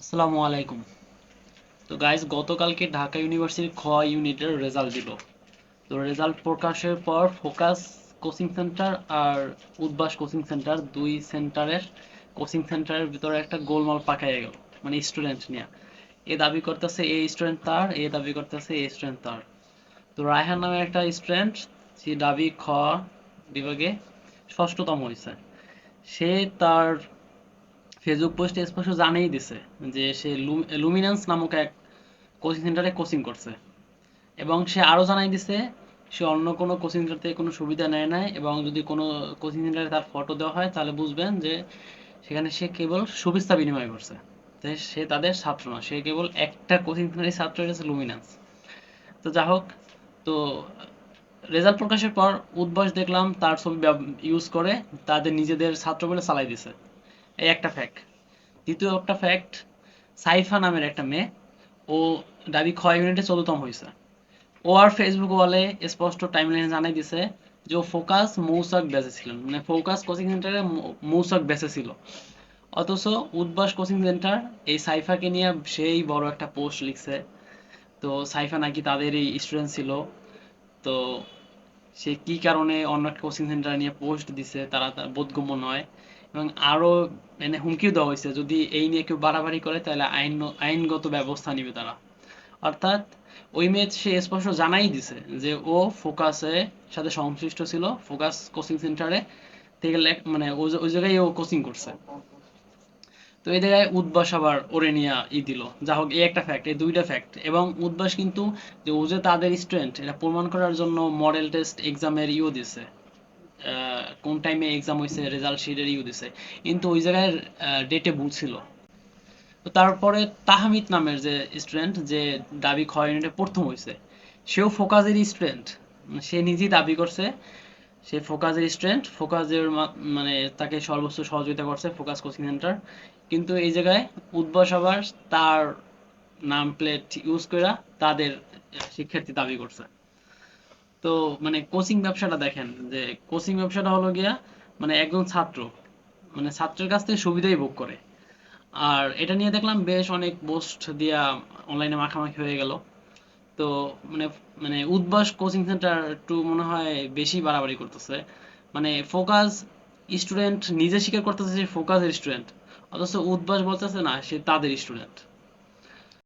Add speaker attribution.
Speaker 1: আসসালামু আলাইকুম। তো গাইজ গতকালকে ঢাকা ইউনিভার্সিটির খ ইউনিটের রেজাল্ট দিল। তো রেজাল্ট প্রকাশের পর ফোকাস কোচিং সেন্টার আর উদ্বাস কোচিং সেন্টার দুই সেন্টারের কোচিং সেন্টারের ভিতরে একটা গোলমাল পাকাইয়া গেল মানে স্টুডেন্ট নিয়ে। এ দাবি করতেছে এই স্টুডেন্ট তার, এ দাবি করতেছে এই স্টুডেন্ট তার। তো রায়হান নামে একটা স্টুডেন্ট সে দাবি খ বিভাগে ষষ্ঠতম হয়েছে সে তার ফেসবুক পোস্টে স্পষ্ট জানিয়ে দিছে যে সে লুমিনান্স নামক এক কোচিং সেন্টারে কোচিং করছে। এবং সে আরও জানাই দিছে, সে অন্য কোনো কোচিং সেন্টার থেকে কোনো সুবিধা নেয় নাই এবং যদি কোনো কোচিং সেন্টারে তার ফটো দেওয়া হয়, তাহলে বুঝবেন যে সেখানে সে কেবল শুভেচ্ছা বিনিময় করছে। তাই সে তাদের ছাত্র না, সে কেবল একটা কোচিং সেন্টারের ছাত্র হচ্ছে লুমিনান্স তো যা হোক, তো রেজাল্ট প্রকাশের পর উদ্বাস দেখলাম, তার ছবি ইউজ করে তাদের নিজেদের ছাত্র বলে চালাই দিছে। এই একটা ফ্যাক্ট দ্বিতীয় একটা ফ্যাক্ট সাইফা নামের একটা মেয়ে, ও দাবি ক্ষয় ইউনিটে চতুর্থম হয়েছে ও আর ফেসবুক ওয়ালে স্পষ্ট টাইমলাইনে জানাই দিছে যে ও ফোকাস মৌসাক বেঁচে ছিল। মানে ফোকাস কোচিং সেন্টারে মৌসাক বেঁচে ছিল। অথচ উদ্বাস কোচিং সেন্টার এই সাইফাকে নিয়ে সেই বড় একটা পোস্ট লিখছে। তো সাইফা নাকি তাদেরই স্টুডেন্ট ছিল। তো সে কি কারণে অন্য একটা কোচিং সেন্টার নিয়ে পোস্ট দিছে, তার বোধগম্য নয়। এবং আরও মানে হুমকিও দেওয়া হয়েছে, যদি এই নিয়ে কেউ বাড়াবাড়ি করে, তাহলে আইন আইনগত ব্যবস্থা নিবে তারা। অর্থাৎ ওই মেয়ে সে স্পষ্ট জানাই দিছে যে ও ফোকাসে সাথে সংশ্লিষ্ট ছিল ফোকাস কোচিং সেন্টারে থেকে মানে ওই জায়গায় ও কোচিং করছে। তো এই জায়গায় উদ্বাস আবার ওরে নিয়ে ই দিল। যা হোক, এই একটা ফ্যাক্ট এই দুইটা ফ্যাক্ট এবং উদ্বাস কিন্তু যে ও যে তাদের স্টুডেন্ট এটা প্রমাণ করার জন্য মডেল টেস্ট এক্সামের ইও দিছে। কোন টাইমে এক্সাম হয়েছে রেজাল্ট শিটের ইউ দিছে। কিন্তু ওই জায়গায় ডেটে ভুল ছিল। তারপরে তাহমিদ নামের যে স্টুডেন্ট যে দাবি খ ইউনিটে প্রথম হয়েছে সেও ফোকাসের স্টুডেন্ট সে নিজেই দাবি করছে, সে ফোকাসের স্টুডেন্ট ফোকাসের মানে তাকে সর্বোচ্চ সহযোগিতা করছে ফোকাস কোচিং সেন্টার কিন্তু এই জায়গায় উদ্বাস আবার তার নাম প্লেট ইউজ করে তাদের শিক্ষার্থী দাবি করছে। তো মানে কোচিং ব্যবসাটা দেখেন, যে কোচিং ব্যবসাটা হলো গিয়া মানে একজন ছাত্র মানে ছাত্রের কাছ থেকে সুবিধাই ভোগ করে। আর এটা নিয়ে দেখলাম বেশ অনেক পোস্ট দিয়া অনলাইনে মাখামাখি হয়ে গেল। তো মানে মানে উদ্বাস কোচিং সেন্টার একটু মনে হয় বেশি বাড়াবাড়ি করতেছে। মানে ফোকাস স্টুডেন্ট নিজে স্বীকার করতেছে যে ফোকাসের স্টুডেন্ট অথচ উদ্বাস বলতেছে না, সে তাদের স্টুডেন্ট